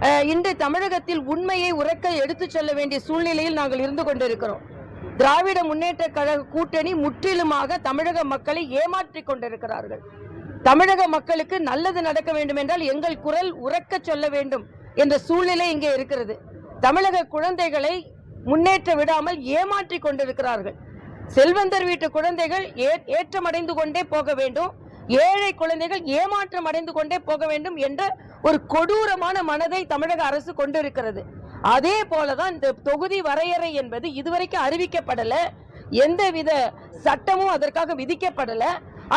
இன்று தமிழகத்தில் உண்மையை உறக்க எடுத்துச் செல்ல வேண்டிய சூழ்நிலையில் நாங்கள் இருந்து கொண்டிருக்கிறோம். திராவிட முன்னேற்ற கழக கூட்டணி முற்றிலுமாக தமிழக மக்களை ஏமாற்றிக் கொண்டிருக்கிறார்கள். தமிழக மக்களுக்கு நல்லது நடக்க வேண்டும் என்றால் எங்கள் குரல் உறக்க சொல்ல வேண்டும் என்ற சூழ்நிலை இங்கே இருக்கிறது. தமிழக குழந்தைகளை முன்னேற்ற விடாமல் ஏமாற்றிக் கொண்டிருக்கிறார்கள். செல்வந்தர் வீட்டு குழந்தைகள் ஏ- ஏற்றமடைந்து கொண்டே போக வேண்டும். ஏழை குழந்தைகள் ஏமாற்றம் அடைந்து கொண்டே போக வேண்டும் என்ற ஒரு கொடூரமான மனதை தமிழக அரசு கொண்டிருக்கிறது. அதே போலதான் இந்த தொகுதி வரையறை என்பது இதுவரைக்கும் அறிவிக்கப்படல. எந்தவித சட்டமும் அதற்காக விதிக்கப்படல.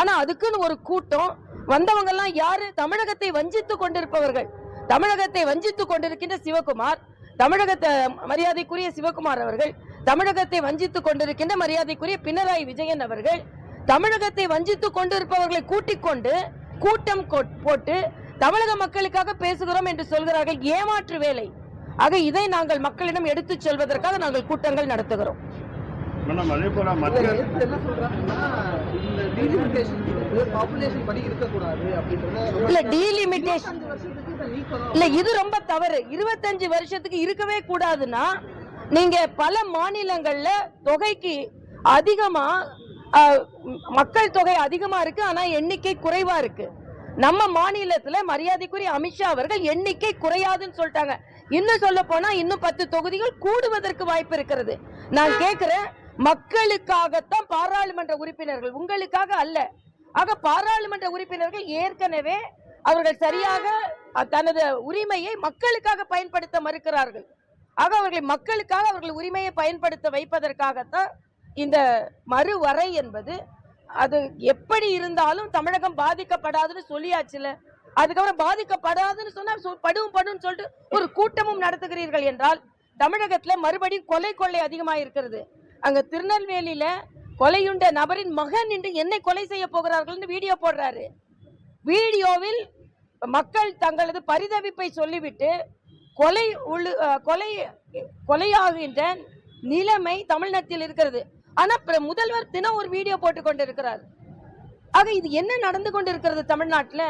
ஆனா அதுக்குன்னு ஒரு கூட்டம். வந்தவங்க எல்லாம் யாரு? தமிழகத்தை வஞ்சித்து கொண்டிருப்பவர்கள். தமிழகத்தை வஞ்சித்து கொண்டிருக்கின்ற சிவகுமார் தமிழகத்தை மரியாதைக்குரிய சிவகுமார் அவர்கள் தமிழகத்தை வஞ்சித்து கொண்டிருக்கின்ற மரியாதைக்குரிய பினராயி விஜயன் அவர்கள் தமிழகத்தை வஞ்சித்து கொண்டிருப்பவர்களை கூட்டிக் கொண்டு கூட்டம் போட்டு தமிழக மக்களுக்காக பேசுகிறோம் என்று சொல்கிறார்கள் ஏமாற்று வேலை. ஆக இதை நாங்கள் மக்களிடம் எடுத்துச் சொல்வதற்காக நாங்கள் கூட்டங்கள் நடத்துகிறோம். மேடம் அதே போல இல்ல, மத்திய இதை நீக்கணும் இல்ல இது ரொம்ப தவறு. இருபத்தஞ்சு வருஷத்துக்கு இருக்கவே கூடாதுன்னா நீங்க பல மாநிலங்கள்ல தொகைக்கு அதிகமா மக்கள் தொகை அதிகமா இருக்கு ஆனா எண்ணிக்கை குறைவா இருக்கு. நம்ம மாநிலத்துல மரியாதைக்குரிய அமித்ஷா அவர்கள் எண்ணிக்கை குறையாதுன்னு சொல்லிட்டாங்க. இன்னும் சொல்ல போனா இன்னும் பத்து தொகுதிகள் கூடுவதற்கு வாய்ப்பு இருக்கிறது. நான் கேட்குறேன் மக்களுக்காகத்தான் பாராளுமன்ற உறுப்பினர்கள் உங்களுக்காக அல்ல. ஆக பாராளுமன்ற உறுப்பினர்கள் ஏற்கனவே அவர்கள் சரியாக தனது உரிமையை மக்களுக்காக பயன்படுத்த மறுக்கிறார்கள். ஆக அவர்களை மக்களுக்காக அவர்கள் உரிமையை பயன்படுத்த வைப்பதற்காகத்தான் இந்த மறுவரை என்பது அது எப்படி இருந்தாலும் தமிழகம் பாதிக்கப்படாதுன்னு சொல்லியாச்சுல. அதுக்கப்புறம் பாதிக்கப்படாதுன்னு சொன்னா சொ- படும் படும் சொல்லிட்டு ஒரு கூட்டமும் நடத்துகிறீர்கள் என்றால் தமிழகத்துல மறுபடியும் கொலை கொள்ளை அதிகமா இருக்கிறது. அங்க திருநெல்வேலியில கொலையுண்ட நபரின் மகன் என்று என்னை கொலை செய்ய போகிறார்கள்னு வீடியோ போடுறாரு. வீடியோவில் மக்கள் தங்களது பரிதவிப்பை சொல்லிவிட்டு கொலை உள்ளு கொலை கொலையாகின்ற நிலைமை தமிழ்நாட்டில் இருக்கிறது. ஆனா முதல்வர் தினம் ஒரு வீடியோ போட்டு கொண்டிருக்கிறார். ஆக இது என்ன நடந்து கொண்டிருக்கிறது தமிழ்நாட்டில்?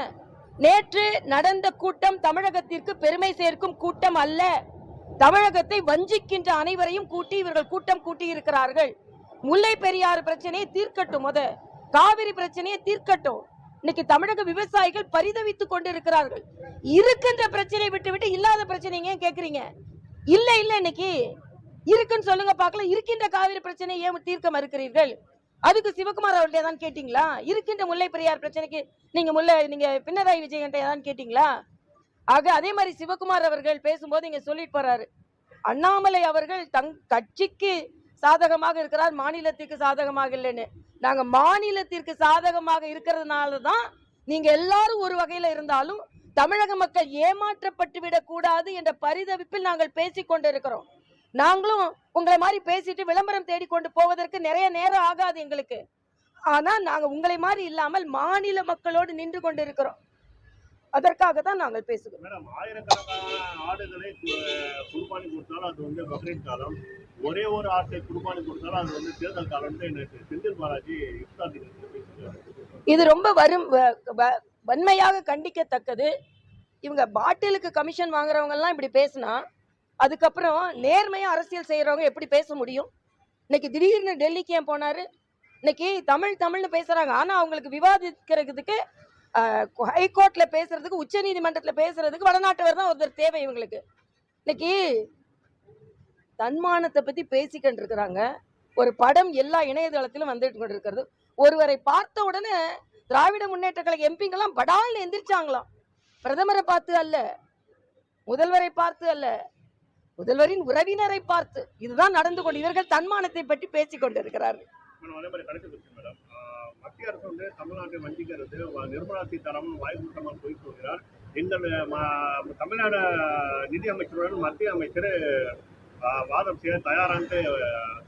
நேற்று நடந்த கூட்டம் தமிழகத்திற்கு பெருமை சேர்க்கும் கூட்டம் அல்ல. தமிழகத்தை வஞ்சிக்கின்ற அனைவரையும் கூட்டி இவர்கள் கூட்டம் கூட்டி இருக்கிறார்கள் முல்லை பெரியாறு பிரச்சனையை தீர்க்கட்டும் முத. காவிரி பிரச்சனையை தீர்க்கட்டும். இன்னைக்கு தமிழக விவசாயிகள் பரிதவித்துக் கொண்டிருக்கிறார்கள். இருக்கின்ற பிரச்சனையை விட்டு விட்டு இல்லாத பிரச்சனைங்க ஏன் கேக்குறீங்க? இல்ல இல்ல இன்னைக்கு இருக்குன்னு சொல்லுங்க பார்க்கலாம் இருக்கின்ற காவிரி பிரச்சனை ஏன் தீர்க்க மறுக்கிறீர்கள்? அதுக்கு சிவகுமார் அவர்கிட்ட தான் கேட்டீங்களா? இருக்கின்ற முல்லை பெரியார் பிரச்சனைக்கு நீங்க முல்லை நீங்க பினராயி விஜயன்ட்ட தான் கேட்டீங்களா? ஆக அதே மாதிரி சிவகுமார் அவர்கள் பேசும்போது இங்க சொல்லிட்டு போறாரு. அண்ணாமலை அவர்கள் தங் கட்சிக்கு சாதகமாக இருக்கிறார் மாநிலத்திற்கு சாதகமாக இல்லைன்னு. நாங்க மாநிலத்திற்கு சாதகமாக இருக்கிறதுனால தான் நீங்க எல்லாரும் ஒரு வகையில இருந்தாலும் தமிழக மக்கள் ஏமாற்றப்பட்டு விடக்கூடாது என்ற பரிதவிப்பில் நாங்கள் பேசிக் கொண்டிருக்கிறோம் நாங்களும் உங்களை மாதிரி பேசிட்டு விளம்பரம் தேடிக்கொண்டு போவதற்கு நிறைய நேரம் ஆகாது எங்களுக்கு. ஆனா நாங்க உங்களை மாதிரி இல்லாமல் மாநில மக்களோடு நின்று கொண்டு இருக்கிறோம் அதற்காக தான் நாங்கள் பேசுகிறோம். ஆடுகளை கு- குர்பானி கொடுத்தாலும் அது வந்து பக்ரீத் காலம். ஒரே ஒரு ஆட்டை குர்பானி கொடுத்தாலும் அது வந்து தேர்தல் காலம்னு செந்தில் பாலாஜி. இது ரொம்ப வரும் வன்மையாக கண்டிக்கத்தக்கது. இவங்க பாட்டிலுக்கு கமிஷன் வாங்குறவங்க எல்லாம் இப்படி பேசினா அதுக்கப்புறம் நேர்மையா அரசியல் செய்யறவங்க எப்படி பேச முடியும்? இன்னைக்கு திடீர்னு டெல்லிக்கு ஏன் போனாரு? இன்னைக்கு தமிழ் தமிழ்னு பேசுறாங்க. ஆனா அவங்களுக்கு விவாதிக்கிறதுக்கு ஹைகோர்ட்ல பேசுறதுக்கு உச்ச நீதிமன்றத்துல பேசுறதுக்கு வடநாட்டவர் தான் ஒருத்தர் தேவை இவங்களுக்கு. இன்னைக்கு தன்மானத்தை பத்தி பேசிக்கிட்டு இருக்கிறாங்க ஒரு படம் எல்லா இணையதளத்திலும் வந்துட்டு கொண்டு இருக்கிறது ஒருவரை பார்த்த உடனே திராவிட முன்னேற்ற கழக எம்பிங்கெல்லாம் படால்னு எந்திரிச்சாங்களாம். பிரதமரை பார்த்து அல்ல. முதல்வரை பார்த்து அல்ல. முதல்வரின் உறவினரை பார்த்து இதுதான் நடந்து கொண்டு இவர்கள் தன்மானத்தை பற்றி பேசிக் கொண்டிருக்கிறார்கள். மத்திய அரசு வந்து தமிழ்நாட்டை வஞ்சிக்கிறது நிர்மலா சீதாராமன் வாய்மூட்டமாக போய் சொல்கிறார் ம- தமிழ்நாடு நிதி அமைச்சருடன் மத்திய அமைச்சர் வாதம் செய்ய தயாரான்ட்டு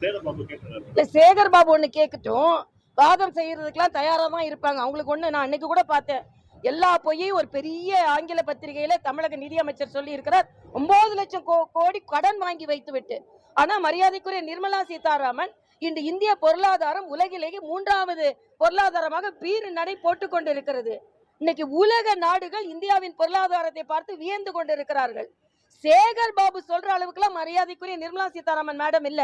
சேகர் பாபு இல்ல சேகர் பாபு ஒண்ணு கேட்கட்டும் வாதம் செய்யறதுக்கெல்லாம் தயாரா தான் இருப்பாங்க. அவங்களுக்கு ஒண்ணு நான் அன்னைக்கு கூட பார்த்தேன். எல்லா பொய்யையும் ஒரு பெரிய ஆங்கில பத்திரிகையில தமிழக நிதியமைச்சர் சொல்லி இருக்கிறார் ஒன்பது லட்சம் கோ- கோடி கடன் வாங்கி வைத்து விட்டு ஆனா மரியாதைக்குரிய நிர்மலா சீதாராமன் இன்று இந்திய பொருளாதாரம் உலகிலேயே மூன்றாவது பொருளாதாரமாக பீறு நடை போட்டுக் கொண்டிருக்கிறது. இன்னைக்கு உலக நாடுகள் இந்தியாவின் பொருளாதாரத்தை பார்த்து வியந்து கொண்டிருக்கிறார்கள். சேகர் பாபு சொல்ற அளவுக்குலாம் மரியாதைக்குரிய நிர்மலா சீதாராமன் மேடம் இல்ல.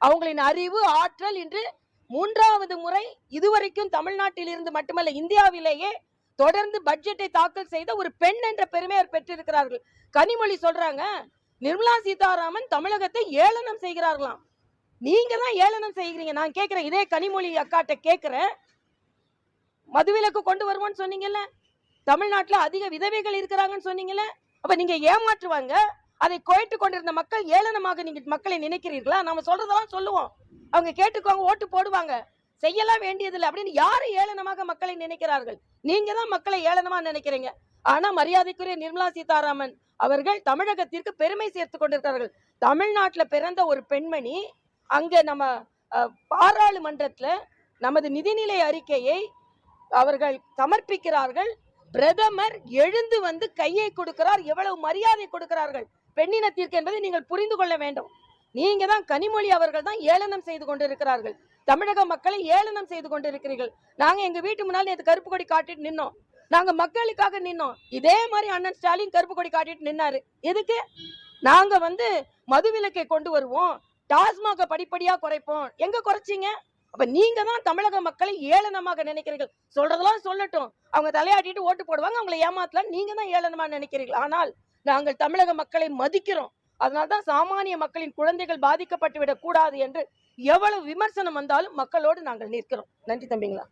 அவங்களின் அறிவு ஆற்றல் இன்று மூன்றாவது முறை இதுவரைக்கும் தமிழ்நாட்டில் இருந்து மட்டுமல்ல இந்தியாவிலேயே தொடர்ந்து பட்ஜெட்டை தாக்கல் செய்த ஒரு பெண் என்ற பெருமையை பெற்றிருக்கிறார்கள். கனிமொழி சொல்றாங்க நிர்மலா சீதாராமன் தமிழகத்தை ஏளனம் செய்கிறார்களாம். நீங்க தான் ஏளனம் செய்கிறீங்க. நான் கேட்கிறேன் இதே கனிமொழி அக்காட்ட கேட்கிறேன். மதுவிலக்கு கொண்டு வருவோம்னு சொன்னீங்கல்ல? தமிழ்நாட்டில் அதிக விதவைகள் இருக்கிறாங்கன்னு சொன்னீங்கல்ல? அப்ப நீங்க ஏமாற்றுவாங்க. அதை கோயிட்டு கொண்டிருந்த மக்கள் ஏளனமாக நீங்க மக்களை நினைக்கிறீர்களா? நம்ம சொல்றதெல்லாம் சொல்லுவோம். அவங்க கேட்டுக்கோங்க ஓட்டு போடுவாங்க. செய்யலாம் வேண்டியதில்லை அப்படின்னு யாரு ஏளனமாக மக்களை நினைக்கிறார்கள்? நீங்க தான் மக்களை ஏளனமா நினைக்கிறீங்க. ஆனா மரியாதைக்குரிய நிர்மலா சீதாராமன் அவர்கள் தமிழகத்திற்கு பெருமை சேர்த்து கொண்டிருக்கிறார்கள். தமிழ்நாட்டுல பிறந்த ஒரு பெண்மணி அங்க நம்ம அஹ், பாராளுமன்றத்துல நமது நிதிநிலை அறிக்கையை அவர்கள் சமர்ப்பிக்கிறார்கள். பிரதமர் எழுந்து வந்து கையை கொடுக்கிறார். எவ்வளவு மரியாதை கொடுக்கிறார்கள். பெண்ணினத்திற்கு என்பதை நீங்கள் புரிந்து கொள்ள வேண்டும். நீங்க தான் கனிமொழி அவர்கள் தான் ஏளனம் செய்து கொண்டிருக்கிறார்கள். தமிழக மக்களை ஏளனம் செய்து கொண்டிருக்கிறீர்கள். நாங்க எங்க வீட்டு முன்னால் நேற்று கருப்பு கொடி காட்டிட்டு நின்னோம். நாங்க மக்களுக்காக நின்னோம். இதே மாதிரி அண்ணன் ஸ்டாலின் கருப்பு கொடி காட்டிட்டு நின்னாரு. எதுக்கு? நாங்க வந்து மதுவிலக்கை கொண்டு வருவோம். டாஸ்மாக படிப்படியா குறைப்போம். எங்க குறைச்சிங்க? அப்ப நீங்க தான் தமிழக மக்களை ஏளனமாக நினைக்கிறீர்கள். சொல்றதெல்லாம் சொல்லட்டும். அவங்க தலையாட்டிட்டு ஓட்டு போடுவாங்க அவங்களை ஏமாத்தலாம் நீங்க தான் ஏளனமா நினைக்கிறீர்கள். ஆனால் நாங்கள் தமிழக மக்களை மதிக்கிறோம். அதனால்தான் சாமானிய மக்களின் குழந்தைகள் பாதிக்கப்பட்டு விடக் கூடாது என்று எவ்வளவு விமர்சனம் வந்தாலும் மக்களோடு நாங்கள் நிற்கிறோம். நன்றி தம்பிங்களா.